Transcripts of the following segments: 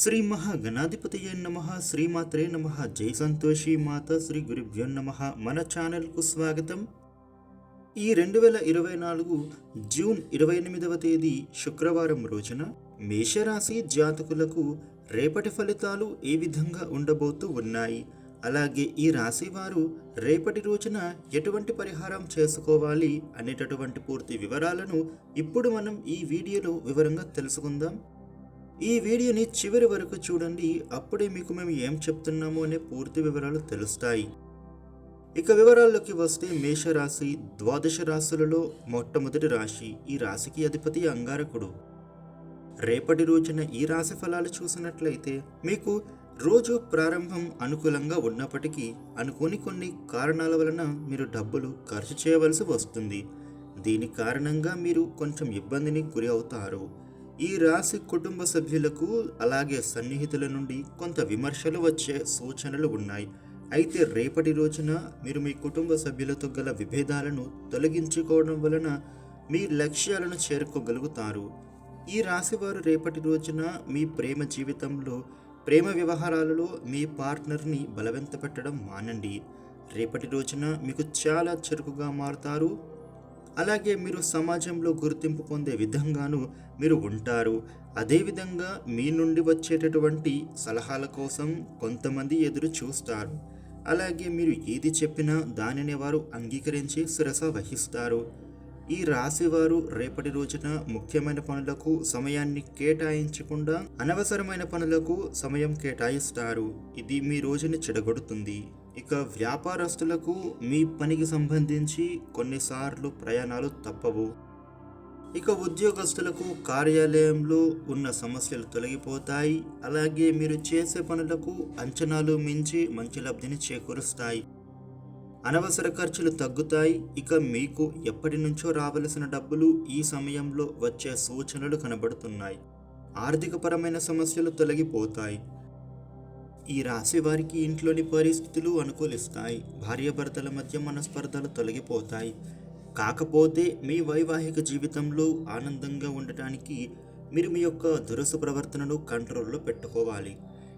శ్రీ మహాగణాధిపతయ నమ శ్రీమాత్రే నమ జై సంతోషి మాత శ్రీ గురుభ్యో నమ. మన ఛానల్కు స్వాగతం. ఈ రెండు వేల ఇరవై నాలుగు జూన్ ఇరవై ఎనిమిదవ తేదీ శుక్రవారం రోజున మేషరాశి జాతకులకు రేపటి ఫలితాలు ఏ విధంగా ఉండబోతూ ఉన్నాయి? అలాగే ఈ రాశి వారు రేపటి రోజున ఎటువంటి పరిహారం చేసుకోవాలి అనేటటువంటి పూర్తి వివరాలను ఇప్పుడు మనం ఈ వీడియోలో వివరంగా తెలుసుకుందాం. ఈ వీడియోని చివరి వరకు చూడండి అప్పుడే మీకు మేము ఏం చెప్తున్నాము అనే పూర్తి వివరాలు తెలుస్తాయి. ఇక వివరాల్లోకి వస్తే మేషరాశి ద్వాదశ రాశులలో మొట్టమొదటి రాశి ఈ రాశికి అధిపతి అంగారకుడు. రేపటి రోజున ఈ రాశి ఫలాలు చూసినట్లయితే మీకు రోజు ప్రారంభం అనుకూలంగా ఉన్నప్పటికీ అనుకోని కొన్ని కారణాల వలన మీరు డబ్బులు ఖర్చు చేయవలసి వస్తుంది. దీని కారణంగా మీరు కొంచెం ఇబ్బందిని గురి అవుతారు. ఈ రాశి కుటుంబ సభ్యులకు అలాగే సన్నిహితుల నుండి కొంత విమర్శలు వచ్చే సూచనలు ఉన్నాయి. అయితే రేపటి రోజున మీరు మీ కుటుంబ సభ్యులతో గల విభేదాలను తొలగించుకోవడం వలన మీ లక్ష్యాలను చేరుకోగలుగుతారు. ఈ రాశివారు రేపటి రోజున మీ ప్రేమ జీవితంలో ప్రేమ వ్యవహారాలలో మీ పార్ట్నర్ని బలవంత పెట్టడం మానండి. రేపటి రోజున మీకు చాలా చురుకుగా మారుతారు. అలాగే మీరు సమాజంలో గుర్తింపు పొందే విధంగాను మీరు ఉంటారు. అదేవిధంగా మీ నుండి వచ్చేటటువంటి సలహాల కోసం కొంతమంది ఎదురు చూస్తారు. అలాగే మీరు ఏది చెప్పినా దానిని వారు అంగీకరించి శిరస వహిస్తారు. ఈ రాశివారు రేపటి రోజున ముఖ్యమైన పనులకు సమయాన్ని కేటాయించకుండా అనవసరమైన పనులకు సమయం కేటాయిస్తారు. ఇది మీ రోజుని చెడగొడుతుంది. ఇక వ్యాపారస్తులకు మీ పనికి సంబంధించి కొన్నిసార్లు ప్రయాణాలు తప్పవు. ఇక ఉద్యోగస్తులకు కార్యాలయంలో ఉన్న సమస్యలు తొలగిపోతాయి. అలాగే మీరు చేసే పనులకు అంచనాలు మించి మంచి లబ్ధిని చేకూరుస్తాయి. అనవసర ఖర్చులు తగ్గుతాయి. ఇక మీకు ఎప్పటి నుంచో రావలసిన డబ్బులు ఈ సమయంలో వచ్చే సూచనలు కనబడుతున్నాయి. ఆర్థికపరమైన సమస్యలు తొలగిపోతాయి. ఈ రాశి వారికి ఇంట్లోని పరిస్థితులు అనుకూలిస్తాయి. భార్యాభర్తల మధ్య మనస్పర్ధలు తొలగిపోతాయి. కాకపోతే మీ వైవాహిక జీవితంలో ఆనందంగా ఉండటానికి మీరు మీ యొక్క దురస ప్రవర్తనను కంట్రోల్లో పెట్టుకోవాలి.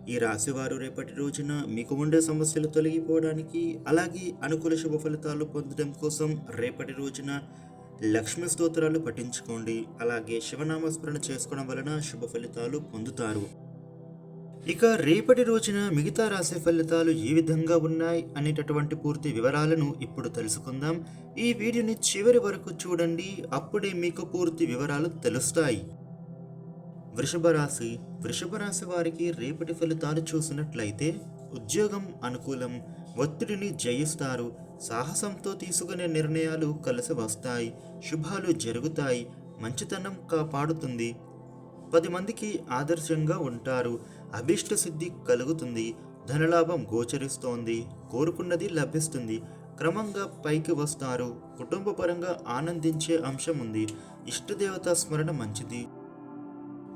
ఈ రాశివారు రేపటి రోజున మీకు ఉండే సమస్యలు తొలగిపోవడానికి అలాగే అనుకూల శుభ ఫలితాలు పొందడం కోసం రేపటి రోజున లక్ష్మీ స్తోత్రాలు పఠించుకోండి. అలాగే శివనామస్మరణ చేసుకోవడం వలన శుభ ఫలితాలు పొందుతారు. ఇక రేపటి రోజున మిగతా రాశి ఫలితాలు ఏ విధంగా ఉన్నాయి అనేటటువంటి పూర్తి వివరాలను ఇప్పుడు తెలుసుకుందాం. ఈ వీడియోని చివరి వరకు చూడండి అప్పుడే మీకు పూర్తి వివరాలు తెలుస్తాయి. వృషభ రాశి. వృషభ రాశి వారికి రేపటి ఫలితాలు చూసినట్లయితే ఉద్యోగం అనుకూలం ఒత్తిడిని జయిస్తారు సాహసంతో తీసుకునే నిర్ణయాలు కలిసి వస్తాయి శుభాలు జరుగుతాయి మంచితనం కాపాడుతుంది పది మందికి ఆదర్శంగా ఉంటారు. అభిష్ట సిద్ధి కలుగుతుంది. ధనలాభం గోచరిస్తోంది. కోరుకున్నది లభిస్తుంది. క్రమంగా పైకి వస్తారు. కుటుంబపరంగా ఆనందించే అంశం ఉంది. ఇష్టదేవత స్మరణ మంచిది.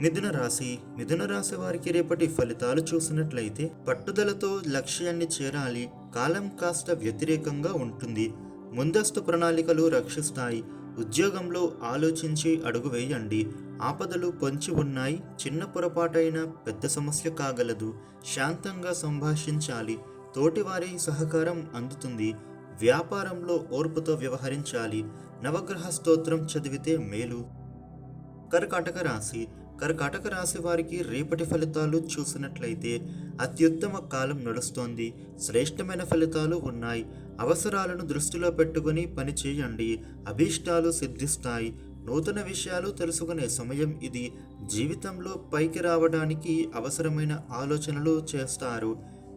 మిథున రాశి. మిథున రాశి వారికి రేపటి ఫలితాలు చూసినట్లయితే పట్టుదలతో లక్ష్యాన్ని చేరాలి. కాలం కాస్త వ్యతిరేకంగా ఉంటుంది. ముందస్తు ప్రణాళికలు రక్షిస్తాయి. ఉద్యోగంలో ఆలోచించి అడుగు వేయండి. ఆపదలు పొంచి ఉన్నాయి చిన్న పొరపాటైన పెద్ద సమస్య కాగలదు. శాంతంగా సంభాషించాలి. తోటివారి సహకారం అందుతుంది. వ్యాపారంలో ఓర్పుతో వ్యవహరించాలి. నవగ్రహ స్తోత్రం చదివితే మేలు. కర్కాటక రాశి. కర్కాటక రాశి వారికి రేపటి ఫలితాలు చూసినట్లయితే అత్యుత్తమ కాలం నడుస్తోంది. శ్రేష్టమైన ఫలితాలు ఉన్నాయి. అవసరాలను దృష్టిలో పెట్టుకుని పని చేయండి. అభీష్టాలు సిద్ధిస్తాయి. నూతన విషయాలు తెలుసుకునే సమయం ఇది. జీవితంలో పైకి రావడానికి అవసరమైన ఆలోచనలు చేస్తారు.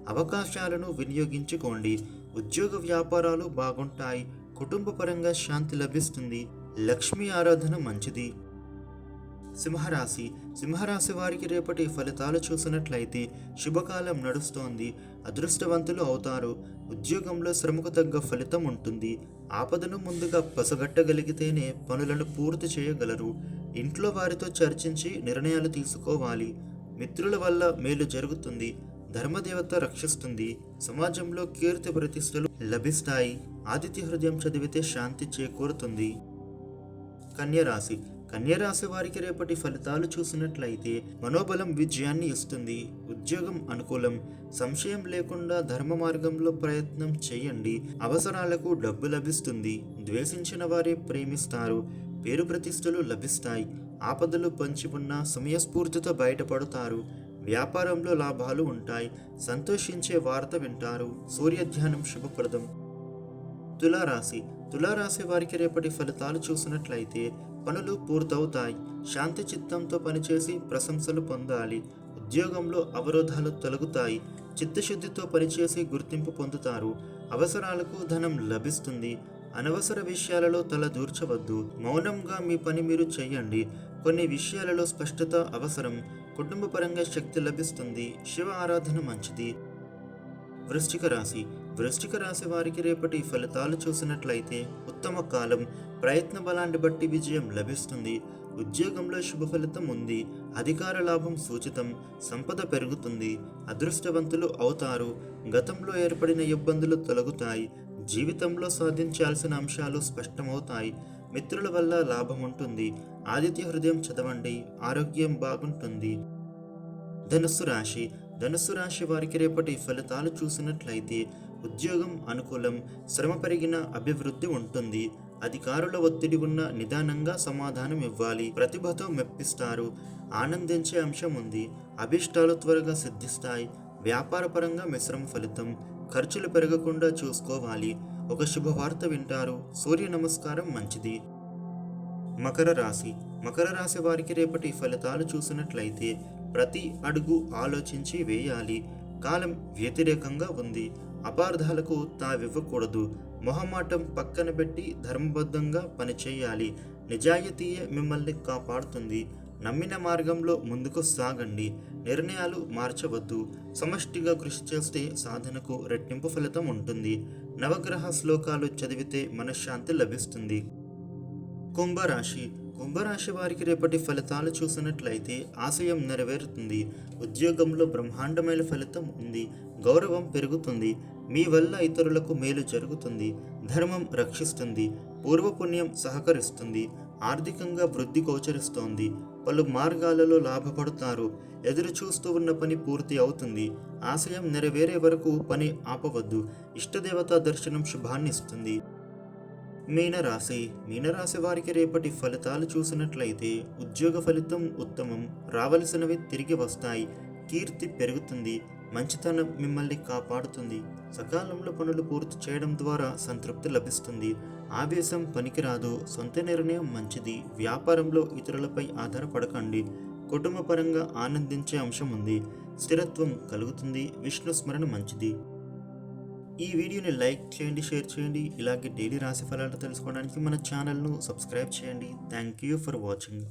అవకాశాలను వినియోగించుకోండి. ఉద్యోగ వ్యాపారాలు బాగుంటాయి. కుటుంబపరంగా శాంతి లభిస్తుంది. లక్ష్మీ ఆరాధన మంచిది. సింహరాశి. సింహరాశి వారికి రేపటి ఫలితాలు చూసినట్లయితే శుభకాలం నడుస్తోంది. అదృష్టవంతులు అవుతారు. ఉద్యోగంలో శ్రమకు తగ్గ ఫలితం ఉంటుంది. ఆపదను ముందుగా పసగట్టగలిగితేనే పనులను పూర్తి చేయగలరు. ఇంట్లో వారితో చర్చించి నిర్ణయాలు తీసుకోవాలి. మిత్రుల వల్ల మేలు జరుగుతుంది. ధర్మదేవత రక్షిస్తుంది. సమాజంలో కీర్తి ప్రతిష్టలు లభిస్తాయి. ఆదిత్య హృదయం చదివితే శాంతి చేకూరుతుంది. కన్యరాశి. కన్యరాశి వారికి రేపటి ఫలితాలు చూసినట్లయితే మనోబలం విజయాన్ని ఇస్తుంది. ఉద్యోగం అనుకూలం సంశయం లేకుండా ధర్మ మార్గంలో ప్రయత్నం చేయండి. అవసరాలకు డబ్బు లభిస్తుంది. ద్వేషించిన వారే ప్రేమిస్తారు. పేరు ప్రతిష్టలు లభిస్తాయి. ఆపదలు పంచి ఉన్న సమయస్ఫూర్తితో బయటపడతారు. వ్యాపారంలో లాభాలు ఉంటాయి. సంతోషించే వార్త వింటారు. సూర్యధ్యానం శుభప్రదం. తులారాశి. తులారాశి వారికి రేపటి ఫలితాలు చూసినట్లయితే పనులు పూర్తవుతాయి. శాంతి చిత్తంతో పనిచేసి ప్రశంసలు పొందాలి. ఉద్యోగంలో అవరోధాలు తొలగుతాయి. చిత్తశుద్ధితో పనిచేసి గుర్తింపు పొందుతారు. అవసరాలకు ధనం లభిస్తుంది. అనవసర విషయాలలో తల దూర్చవద్దు. మౌనంగా మీ పని మీరు చేయండి. కొన్ని విషయాలలో స్పష్టత అవసరం. కుటుంబపరంగా శక్తి లభిస్తుంది. శివ ఆరాధన మంచిది. వృశ్చిక రాశి. వృష్టిక రాశి వారికి రేపటి ఫలితాలు చూసినట్లయితే ఉత్తమ కాలం ప్రయత్న బలాన్ని బట్టి విజయం లభిస్తుంది. ఉద్యోగంలో శుభ ఫలితం ఉంది. అధికార లాభం సూచితం. సంపద పెరుగుతుంది. అదృష్టవంతులు అవుతారు. గతంలో ఏర్పడిన ఇబ్బందులు తొలగుతాయి. జీవితంలో సాధించాల్సిన అంశాలు స్పష్టమవుతాయి. మిత్రుల వల్ల లాభం ఉంటుంది. ఆదిత్య హృదయం చదవండి. ఆరోగ్యం బాగుంటుంది. ధనుస్సు రాశి. ధనుస్సు రాశి వారికి రేపటి ఫలితాలు చూసినట్లయితే ఉద్యోగం అనుకూలం శ్రమ పెరిగిన అభివృద్ధి ఉంటుంది. అధికారుల ఒత్తిడి ఉన్న నిదానంగా సమాధానం ఇవ్వాలి. ప్రతిభతో మెప్పిస్తారు. ఆనందించే అంశం ఉంది. అభిష్టాలు త్వరగా సిద్ధిస్తాయి. వ్యాపారపరంగా మిశ్రమ ఫలితం. ఖర్చులు పెరగకుండా చూసుకోవాలి. ఒక శుభవార్త వింటారు. సూర్య నమస్కారం మంచిది. మకర రాశి. మకర రాశి వారికి రేపటి ఫలితాలు చూసినట్లయితే ప్రతి అడుగు ఆలోచించి వేయాలి. కాలం వ్యతిరేకంగా ఉంది. అపార్థాలకు తావివ్వకూడదు. మొహమాటం పక్కన పెట్టి ధర్మబద్ధంగా పనిచేయాలి. నిజాయితీయే మిమ్మల్ని కాపాడుతుంది. నమ్మిన మార్గంలో ముందుకు సాగండి. నిర్ణయాలు మార్చవద్దు. సమష్టిగా కృషి చేస్తే సాధనకు రెట్టింపు ఫలితం ఉంటుంది. నవగ్రహ శ్లోకాలు చదివితే మనశ్శాంతి లభిస్తుంది. కుంభరాశి. కుంభరాశి వారికి రేపటి ఫలితాలు చూసినట్లయితే ఆశయం నెరవేరుతుంది. ఉద్యోగంలో బ్రహ్మాండమైన ఫలితం ఉంది. గౌరవం పెరుగుతుంది. మీ వల్ల ఇతరులకు మేలు జరుగుతుంది ధర్మం రక్షిస్తుంది పూర్వపుణ్యం సహకరిస్తుంది ఆర్థికంగా వృద్ధి గోచరిస్తోంది పలు మార్గాలలో లాభపడుతారు ఎదురు చూస్తూ ఉన్న పని పూర్తి అవుతుంది ఆశయం నెరవేరే వరకు పని ఆపవద్దు ఇష్టదేవత దర్శనం శుభాన్నిస్తుంది మీనరాశి మీనరాశి వారికి రేపటి ఫలితాలు చూసినట్లయితే ఉద్యోగ ఫలితం ఉత్తమం రావలసినవి తిరిగి వస్తాయి కీర్తి పెరుగుతుంది మంచితనం మిమ్మల్ని కాపాడుతుంది. సకాలంలో పనులు పూర్తి చేయడం ద్వారా సంతృప్తి లభిస్తుంది. ఆవేశం పనికిరాదు. సొంత నిర్ణయం మంచిది. వ్యాపారంలో ఇతరులపై ఆధారపడకండి. కుటుంబపరంగా ఆనందించే అంశం ఉంది. స్థిరత్వం కలుగుతుంది. విష్ణు స్మరణ మంచిది. ఈ వీడియోని లైక్ చేయండి షేర్ చేయండి. ఇలాగే డైలీ రాశి ఫలాలు తెలుసుకోవడానికి మన ఛానల్ను సబ్స్క్రైబ్ చేయండి. Thank you for watching.